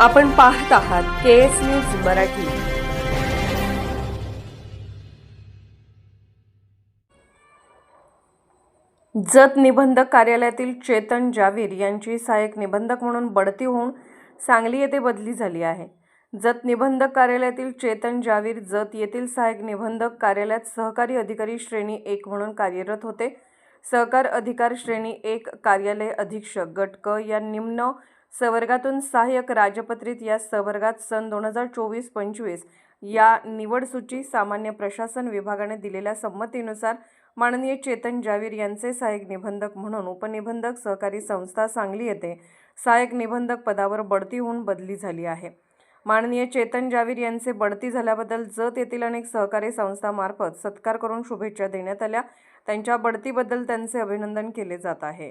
आपण पाहत आहात K S news Marathi. Jat निबंधक कार्यालयातील चेतन जावीर यांची सहाय्यक निबंधक म्हणून बढती होऊन सांगली येथे बदली झाली आहे. जत निबंधक कार्यालयातील चेतन जावीर जत येथील सहाय्यक निबंधक कार्यालयात सहकारी अधिकारी श्रेणी एक म्हणून कार्यरत होते. सहकार अधिकार श्रेणी एक कार्यालय अधीक्षक गट क या निम्न संवर्गातून सहाय्यक राजपत्रित या संवर्गात सन दोन हजार चोवीस पंचवीस या निवडसूची सामान्य प्रशासन विभागाने दिलेल्या संमतीनुसार माननीय चेतन जावीर यांचे सहाय्यक निबंधक म्हणून उपनिबंधक सहकारी संस्था सांगली येथे सहाय्यक निबंधक पदावर बढती होऊन बदली झाली आहे. माननीय चेतन जावीर यांचे बढती झाल्याबद्दल जत येथील अनेक सहकारी संस्थामार्फत सत्कार करून शुभेच्छा देण्यात आल्या. त्यांच्या बढतीबद्दल त्यांचे अभिनंदन केले जात आहे.